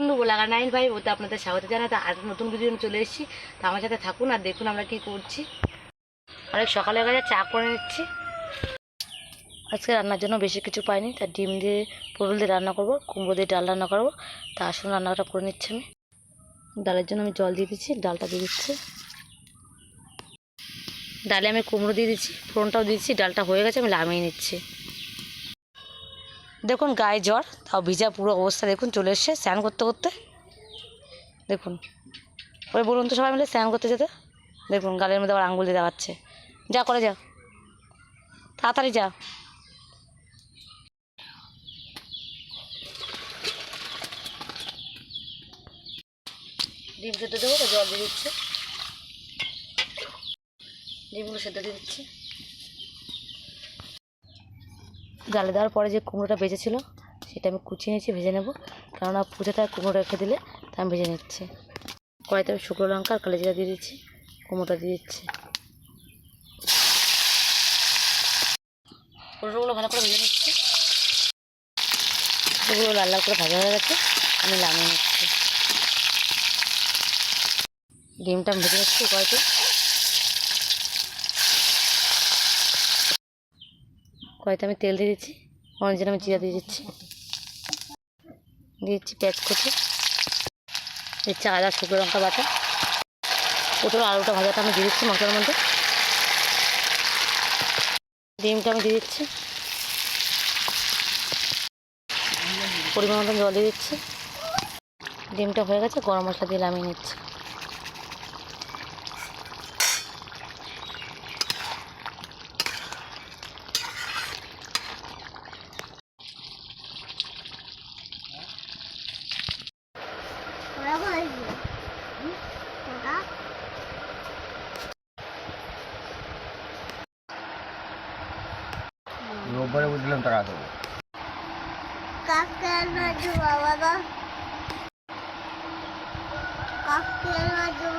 বন্ধু গোলাগা নাইন ভাই ওতে আপনাদের স্বাগত জানাই তো আর নতুন নিয়ে চলে এসেছি। তো আমার সাথে থাকুন আর দেখুন আমরা কি করছি। অনেক সকালে গেছে, চা করে নিচ্ছি। আজকে রান্নার জন্য বেশি কিছু পাইনি, তা ডিম দিয়ে পটল দিয়ে রান্না করব, কুমড়ো দিয়ে ডাল রান্না করব। তা আসুন রান্নাটা করে নিচ্ছি আমি। ডালের জন্য আমি জল দিয়ে দিচ্ছি, ডালটা দিয়ে দিচ্ছি। ডালে আমি কুমড়ো দিয়ে দিচ্ছি, ফোড়নটাও দিচ্ছি, ডালটা হয়ে গেছে, আমি নামিয়ে নিচ্ছি। দেখুন গায়ে জ্বর, তাও ভিজা পুরো অবস্থা দেখুন, চলে এসছে স্নান করতে করতে। দেখুন, ওই বলুন তো সবাই মিলে স্নান করতে যেতে। দেখুন, গালের মধ্যে আবার আঙুল দিয়ে দেখাচ্ছে যা, করে যা। তাড়াতাড়ি যা। ডিম সেদ্ধ দেবো তো জল দিয়ে দিচ্ছে। ডিমগুলো সেদ্ধ দিয়ে দিচ্ছি। জালে দেওয়ার পরে যে কুমড়োটা বেজেছিল সেটা আমি কুচিয়ে নিয়েছি ভেজে নেব। কেননা পুজোটা কুমড়ো রেখে দিলে, তা আমি ভেজে নিচ্ছি। কড়াইতে আমি শুকনো লঙ্কা আর কালেজিরা দিয়ে দিচ্ছি, কুমড়োটা দিয়ে দিচ্ছি। কুমড়োগুলো ভালো করে ভেজে নিচ্ছি। ওগুলো লাল লাল করে ভাজা হয়ে গেছে, আমি নামিয়ে নিচ্ছি। ডিমটা ভেজে নিচ্ছি কড়াইতে। কড়াইতে আমি তেল দিয়ে দিচ্ছি জন্য আমি জিরা দিয়ে দিচ্ছি। দিয়ে দিচ্ছি পেঁয়াজ কুচি দিচ্ছি আদা, শুকনো লঙ্কা বাটা। প্রথমে আলুটা ভাজাটা আমি দিয়ে দিচ্ছি মশলার মধ্যে। ডিমটা আমি দিয়ে দিচ্ছি। পরিমাণ মতন জল দিয়ে দিচ্ছি। ডিমটা হয়ে গেছে, গরম মশলা দিয়ে নামিয়ে নিচ্ছি। রোববারে বুঝলাম টাকা দেবো কাকের বাবা কাকের বাবা